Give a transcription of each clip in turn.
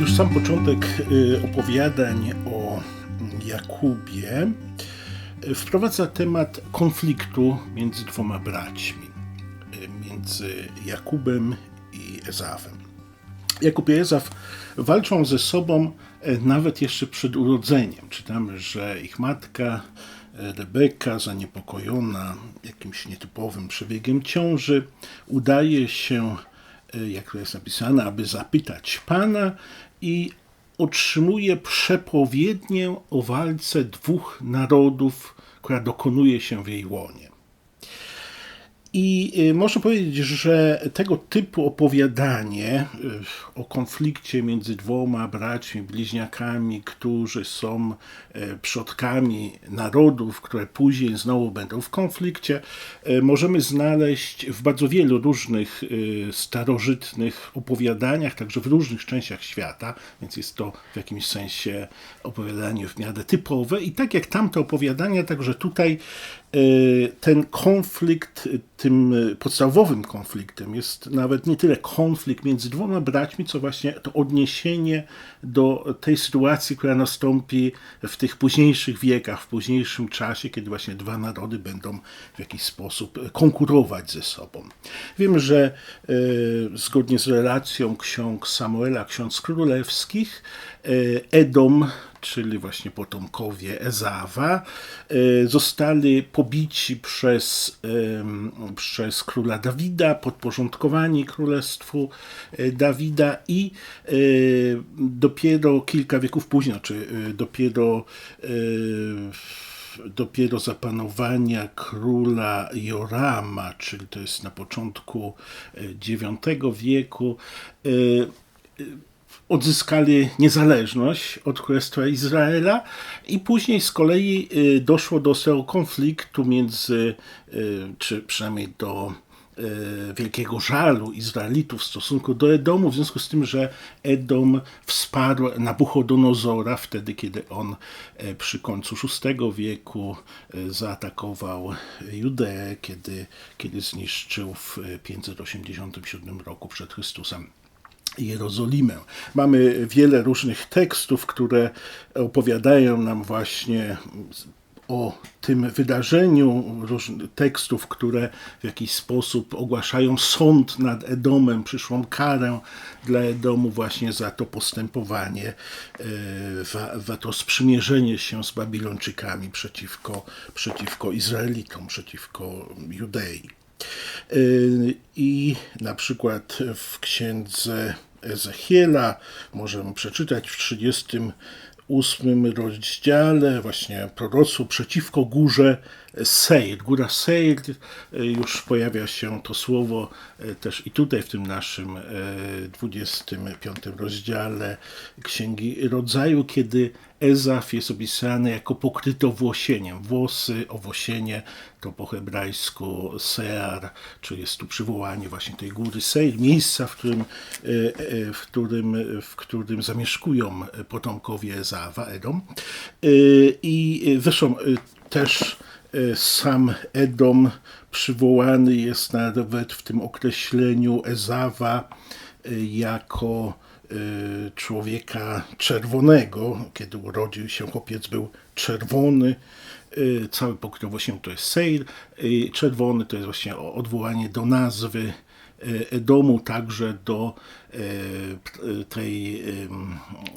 Już sam początek y, opowiadań o Jakubie y, wprowadza temat konfliktu między dwoma braćmi, y, między Jakubem i Ezawem. Jakub i walczą ze sobą e, nawet jeszcze przed urodzeniem. Czytamy, że ich matka e, Rebeka, zaniepokojona jakimś nietypowym przebiegiem ciąży, udaje się, e, jak to jest napisane, aby zapytać Pana i otrzymuje przepowiednię o walce dwóch narodów, która dokonuje się w jej łonie. I y, można powiedzieć, że tego typu opowiadanie y, o konflikcie między dwoma braćmi, bliźniakami, którzy są y, przodkami narodów, które później znowu będą w konflikcie, możemy znaleźć w bardzo wielu różnych starożytnych opowiadaniach, także w różnych częściach świata, więc jest to w jakimś sensie opowiadanie w miarę typowe. I tak jak tamte opowiadania, także tutaj ten konflikt, tym podstawowym konfliktem jest nawet nie tyle konflikt między dwoma braćmi, co właśnie to odniesienie do tej sytuacji, która nastąpi w tych późniejszych wiekach, w późniejszym czasie, kiedy właśnie dwa narody będą w jakiś sposób konkurować ze sobą. Wiemy, że e, zgodnie z relacją ksiąg Samuela, ksiąg królewskich, e, Edom czyli właśnie potomkowie Ezawa, e, zostali pobici przez, przez króla Dawida, podporządkowani królestwu e, Dawida i e, dopiero kilka wieków później, znaczy dopiero dopiero zapanowania króla Jorama, czyli to jest na początku IX wieku, odzyskali niezależność od Królestwa Izraela i później z kolei y, doszło do konfliktu między, y, czy przynajmniej do y, wielkiego żalu Izraelitów w stosunku do Edomu, w związku z tym, że Edom wsparł Nabuchodonozora wtedy, kiedy on przy końcu VI wieku zaatakował Judeę, kiedy, kiedy zniszczył w 587 roku przed Chrystusem Jerozolimę. Mamy wiele różnych tekstów, które opowiadają nam właśnie o tym wydarzeniu, tekstów, które w jakiś sposób ogłaszają sąd nad Edomem, przyszłą karę dla Edomu właśnie za to postępowanie, e, za, to sprzymierzenie się z Babilończykami przeciwko, przeciwko Izraelitom, przeciwko Judei. E, I na przykład w księdze Ezechiela. Możemy przeczytać w 38 rozdziale właśnie prorocu przeciwko górze Seir. Góra Seir, e, już pojawia się to słowo e, też i tutaj w tym naszym 25 e, rozdziale Księgi Rodzaju, kiedy Ezaf jest opisany jako pokryty owłosieniem. Włosy, owłosienie to po hebrajsku Sear, czyli jest tu przywołanie właśnie tej góry Seir, miejsca, w którym, w którym, w którym zamieszkują potomkowie Ezawa, Edom. I zresztą też sam Edom przywołany jest nawet w tym określeniu Ezawa e, jako e, człowieka czerwonego. Kiedy urodził się chłopiec, był czerwony. Cały pokrowościem to jest Seir. Czerwony to jest właśnie odwołanie do nazwy Edomu, także do tej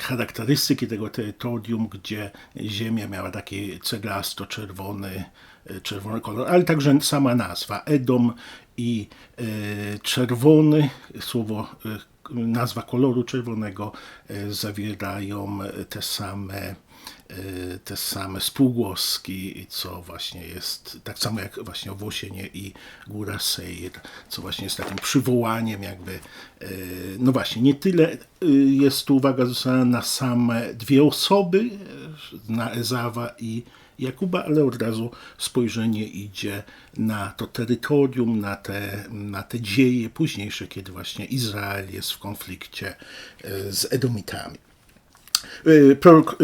charakterystyki tego terytorium, gdzie ziemia miała taki ceglasto-czerwony czerwony kolor, ale także sama nazwa Edom i czerwony, słowo nazwa koloru czerwonego zawierają te same te same spółgłoski, co właśnie jest, tak samo jak właśnie Owłosienie i Góra Seir, co właśnie jest takim przywołaniem jakby, no właśnie, nie tyle jest tu uwaga zwrócona na same dwie osoby, na Ezawa i Jakuba, ale od razu spojrzenie idzie na to terytorium, na te, na te dzieje późniejsze, kiedy właśnie Izrael jest w konflikcie e, z Edomitami. E, prorok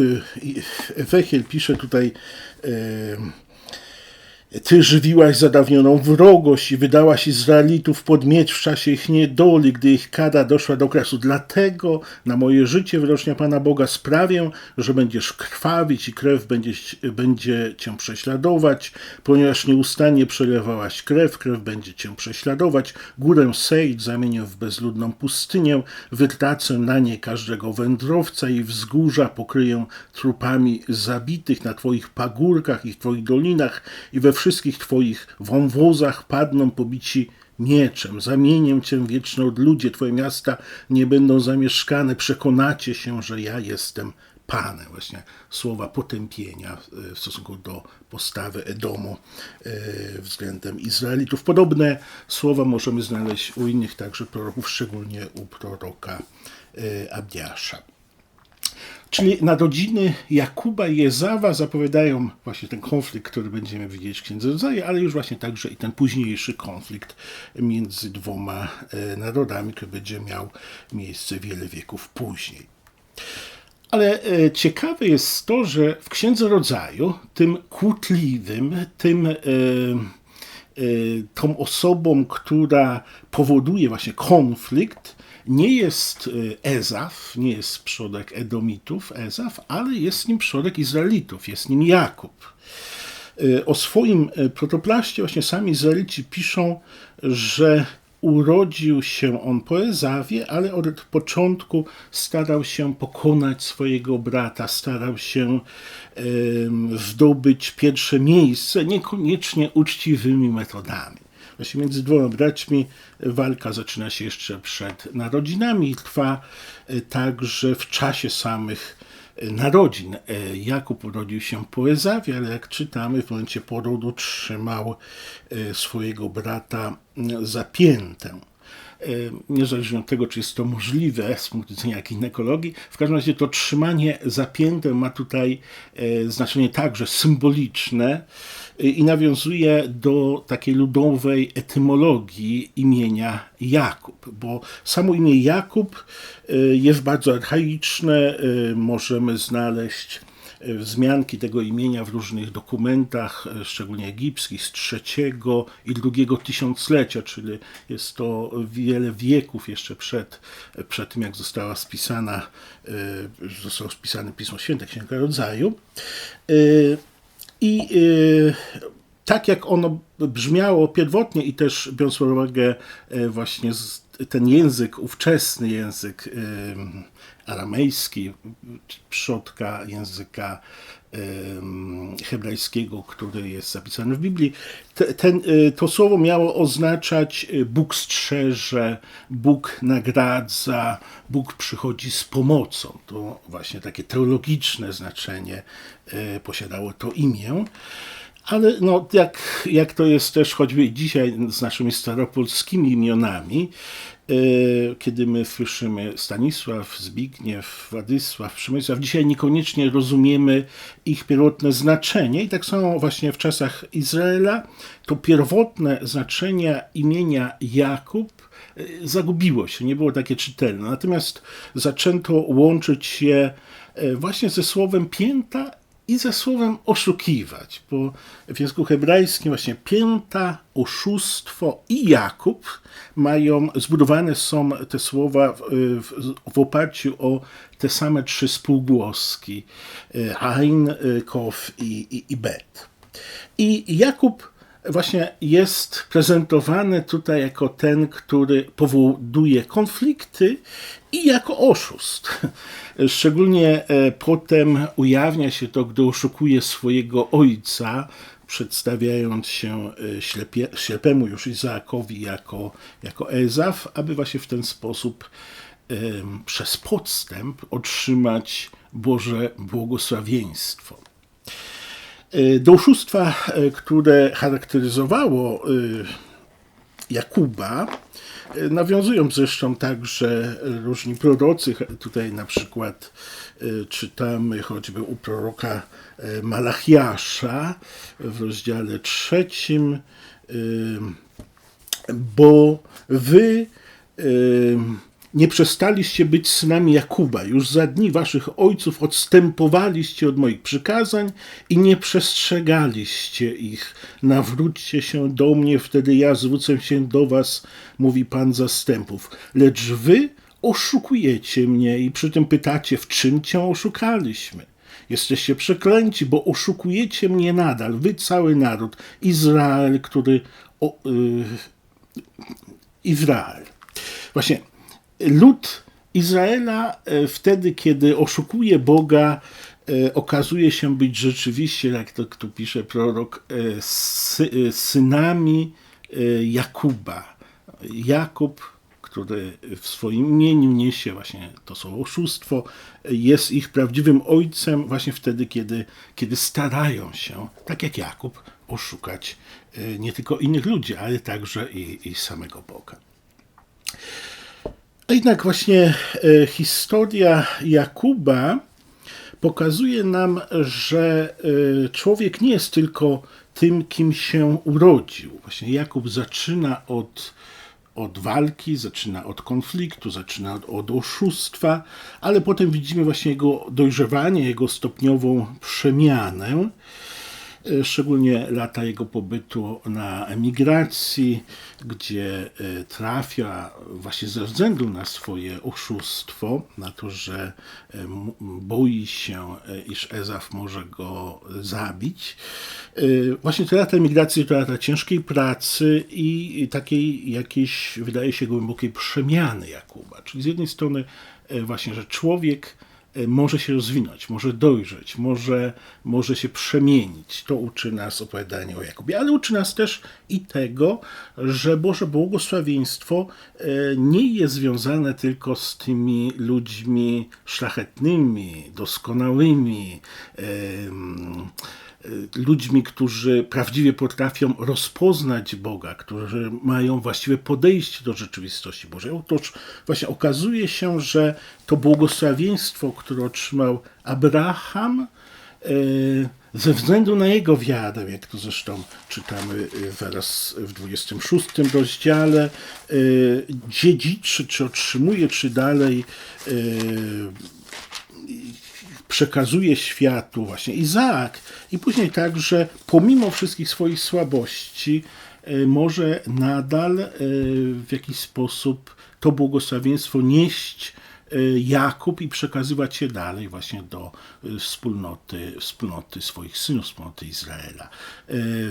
e, Ezechiel pisze tutaj ty żywiłaś zadawnioną wrogość i wydałaś Izraelitów pod miecz w czasie ich niedoli, gdy ich kada doszła do kresu. Dlatego na moje życie wyrocznia Pana Boga sprawię, że będziesz krwawić i krew będzie, będzie cię prześladować, ponieważ nieustannie przelewałaś krew, krew będzie cię prześladować. Górę Sejd zamienię w bezludną pustynię, wytracę na nie każdego wędrowca i wzgórza pokryję trupami zabitych na twoich pagórkach i w twoich dolinach i we wszystkich Twoich wąwozach padną pobici mieczem. Zamienię Cię wieczne od ludzie, Twoje miasta nie będą zamieszkane. Przekonacie się, że ja jestem Panem. Właśnie słowa potępienia e, w stosunku do postawy Edomu e, względem Izraelitów. Podobne słowa możemy znaleźć u innych także proroków, szczególnie u proroka e, Abdiasza. Czyli narodziny Jakuba i Jezawa zapowiadają właśnie ten konflikt, który będziemy widzieć w Księdze Rodzaje, ale już właśnie także i ten późniejszy konflikt między dwoma e, narodami, który będzie miał miejsce wiele wieków później. Ale e, ciekawe jest to, że w Księdze Rodzaju, tym kłótliwym, tym e, tą osobą, która powoduje właśnie konflikt, nie jest y, Ezaf, nie jest przodek Edomitów, Ezaf, ale jest nim przodek Izraelitów, jest nim Jakub. Y, o swoim y, protoplaście właśnie sami Izraelici piszą, że urodził się on po Ezawie, ale od początku starał się pokonać swojego brata, starał się zdobyć pierwsze miejsce, niekoniecznie uczciwymi metodami. Właśnie między dwoma braćmi walka zaczyna się jeszcze przed narodzinami i trwa e, także w czasie samych e, narodzin. E, Jakub urodził się po Ezawie, ale jak czytamy, w momencie porodu trzymał swojego brata zapiętę niezależnie od tego, czy jest to możliwe z punktu widzenia ginekologii, w każdym razie to trzymanie zapięte ma tutaj znaczenie także symboliczne, i nawiązuje do takiej ludowej etymologii imienia Jakub, bo samo imię Jakub y, jest bardzo archaiczne, y, możemy znaleźć y, wzmianki tego imienia w różnych dokumentach, szczególnie egipskich, z trzeciego i drugiego tysiąclecia, czyli jest to wiele wieków jeszcze przed, przed tym, jak została spisana, zostało spisane Pismo Święte, Księga Rodzaju. I tak jak ono brzmiało pierwotnie i też biorąc pod uwagę e, właśnie ten język, ówczesny język y, aramejski, przodka języka y, hebrajskiego, który jest zapisany w Biblii, ten, to słowo miało oznaczać Bóg strzeże, Bóg nagradza, Bóg przychodzi z pomocą. To właśnie takie teologiczne znaczenie posiadało to imię. Ale no, jak, jak to jest też choćby dzisiaj z naszymi staropolskimi imionami, kiedy my słyszymy Stanisław, Zbigniew, Władysław, Przemysław, dzisiaj niekoniecznie rozumiemy ich pierwotne znaczenie i tak samo właśnie w czasach Izraela to pierwotne znaczenie imienia Jakub e, zagubiło się, nie było takie czytelne. Natomiast zaczęto łączyć je e, właśnie ze słowem pięta i ze słowem oszukiwać, bo w języku hebrajskim właśnie pięta, oszustwo i Jakub mają, zbudowane są te słowa w, w, oparciu o te same trzy spółgłoski, Ein, Kof i, i, i Bet. I Jakub właśnie jest prezentowany tutaj jako ten, który powoduje konflikty i jako oszust. Szczególnie e, potem ujawnia się to, gdy oszukuje swojego ojca, przedstawiając się e, ślepie, ślepemu już Izaakowi jako, jako Ezaf, aby właśnie w ten sposób przez podstęp otrzymać Boże błogosławieństwo. E, do oszustwa, które charakteryzowało Jakuba. Nawiązują zresztą także różni prorocy. Tutaj na przykład czytamy choćby u proroka Malachiasza w rozdziale trzecim, bo wy nie przestaliście być synami Jakuba. Już za dni waszych ojców odstępowaliście od moich przykazań i nie przestrzegaliście ich. Nawróćcie się do mnie, wtedy ja zwrócę się do was, mówi Pan zastępów. Lecz wy oszukujecie mnie i przy tym pytacie, w czym cię oszukaliśmy. Jesteście przeklęci, bo oszukujecie mnie nadal, wy cały naród, Izrael, który. O, yy, Izrael. Właśnie lud Izraela e, wtedy, kiedy oszukuje Boga, e, okazuje się być rzeczywiście, jak to tu pisze prorok, e, sy, synami Jakuba. Jakub, który w swoim imieniu niesie właśnie to słowo oszustwo, jest ich prawdziwym ojcem właśnie wtedy, kiedy, kiedy starają się, tak jak Jakub, oszukać nie tylko innych ludzi, ale także i, i samego Boga. A jednak właśnie e, historia Jakuba pokazuje nam, że e, człowiek nie jest tylko tym, kim się urodził. Właśnie Jakub zaczyna od, od walki, zaczyna od konfliktu, zaczyna od, od oszustwa, ale potem widzimy właśnie jego dojrzewanie, jego stopniową przemianę. E, szczególnie lata jego pobytu na emigracji, gdzie e, trafia właśnie ze względu na swoje oszustwo, na to, że e, boi się, iż Ezaf może go zabić. Właśnie te lata emigracji to lata ciężkiej pracy i takiej jakiejś, wydaje się, głębokiej przemiany Jakuba. Czyli z jednej strony właśnie, że człowiek może się rozwinąć, może dojrzeć, może, może się przemienić. To uczy nas opowiadanie o Jakubie, ale uczy nas też i tego, że Boże błogosławieństwo y, nie jest związane tylko z tymi ludźmi szlachetnymi, doskonałymi, ludźmi, którzy prawdziwie potrafią rozpoznać Boga, którzy mają właściwe podejście do rzeczywistości Bożej. Otóż właśnie okazuje się, że to błogosławieństwo, które otrzymał Abraham, e, ze względu na jego wiarę, jak to zresztą czytamy zaraz w 26 rozdziale, dziedziczy, czy otrzymuje, czy dalej przekazuje światu właśnie Izaak i później także pomimo wszystkich swoich słabości e, może nadal e, w jakiś sposób to błogosławieństwo nieść e, Jakub i przekazywać je dalej właśnie do wspólnoty, wspólnoty swoich synów, wspólnoty Izraela.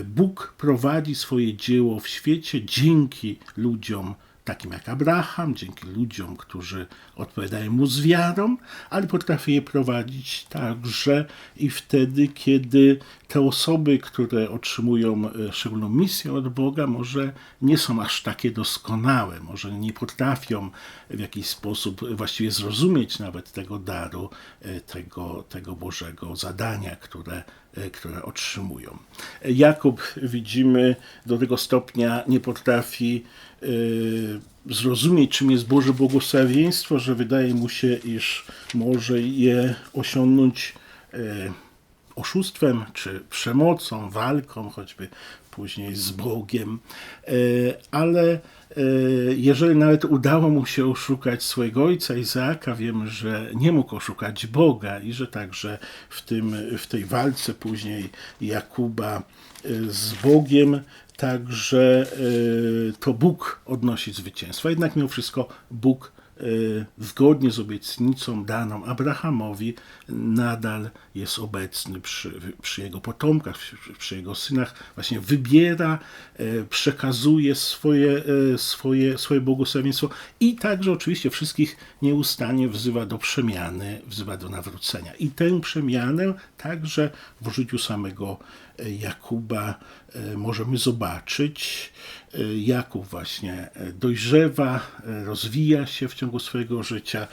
Bóg prowadzi swoje dzieło w świecie dzięki ludziom, takim jak Abraham, dzięki ludziom, którzy odpowiadają mu z wiarą, ale potrafi je prowadzić także i wtedy, kiedy te osoby, które otrzymują e, szczególną misję od Boga, może nie są aż takie doskonałe, może nie potrafią w jakiś sposób właściwie zrozumieć nawet tego daru, e, tego, tego Bożego zadania, które, e, które otrzymują. Jakub, widzimy, do tego stopnia nie potrafi zrozumieć, czym jest Boże błogosławieństwo, że wydaje mu się, iż może je osiągnąć oszustwem czy przemocą, walką, choćby później z Bogiem, e, ale jeżeli nawet udało mu się oszukać swojego ojca Izaaka, wiemy, że nie mógł oszukać Boga i że także w, tym, w tej walce później Jakuba z Bogiem także to Bóg odnosi zwycięstwo. Jednak mimo wszystko Bóg Y, zgodnie z obietnicą daną Abrahamowi, nadal jest obecny przy, przy jego potomkach, przy, przy, jego synach, właśnie wybiera, y, przekazuje swoje, swoje, swoje błogosławieństwo i także oczywiście wszystkich nieustannie wzywa do przemiany, wzywa do nawrócenia. I tę przemianę także w życiu samego Jakuba możemy zobaczyć. Jakub właśnie dojrzewa, rozwija się w ciągu swojego życia,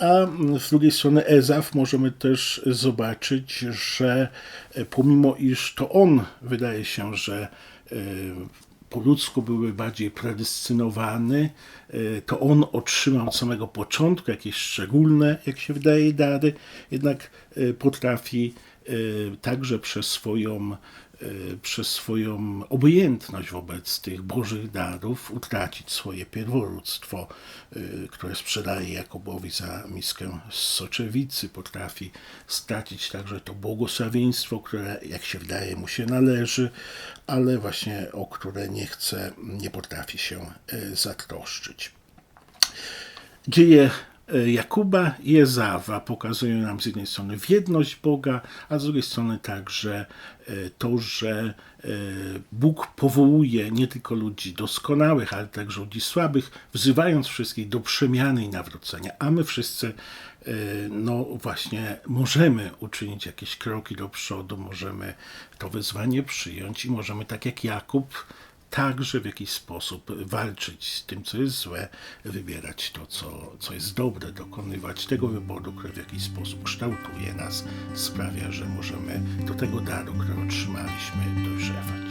a z drugiej strony Ezaf możemy też zobaczyć, że pomimo iż to on wydaje się, że po ludzku były bardziej predyscynowane, e, to on otrzymał od samego początku jakieś szczególne, jak się wydaje, dary, jednak e, potrafi e, także przez swoją, e, przez swoją obojętność wobec tych bożych darów utracić swoje pierworództwo, e, które sprzedaje Jakobowi za miskę z soczewicy, potrafi stracić także to błogosławieństwo, które, jak się wydaje, mu się należy, ale właśnie o które nie chce, nie potrafi się zatroszczyć. Dzieje Jakuba i Ezawa pokazują nam z jednej strony wierność Boga, a z drugiej strony także e, to, że e, Bóg powołuje nie tylko ludzi doskonałych, ale także ludzi słabych, wzywając wszystkich do przemiany i nawrócenia. A my wszyscy, e, no właśnie, możemy uczynić jakieś kroki do przodu, możemy to wyzwanie przyjąć i możemy, tak jak Jakub, także w jakiś sposób walczyć z tym, co jest złe, wybierać to, co, co jest dobre, dokonywać tego wyboru, który w jakiś sposób kształtuje nas, sprawia, że możemy do tego daru, który otrzymaliśmy, dojrzewać.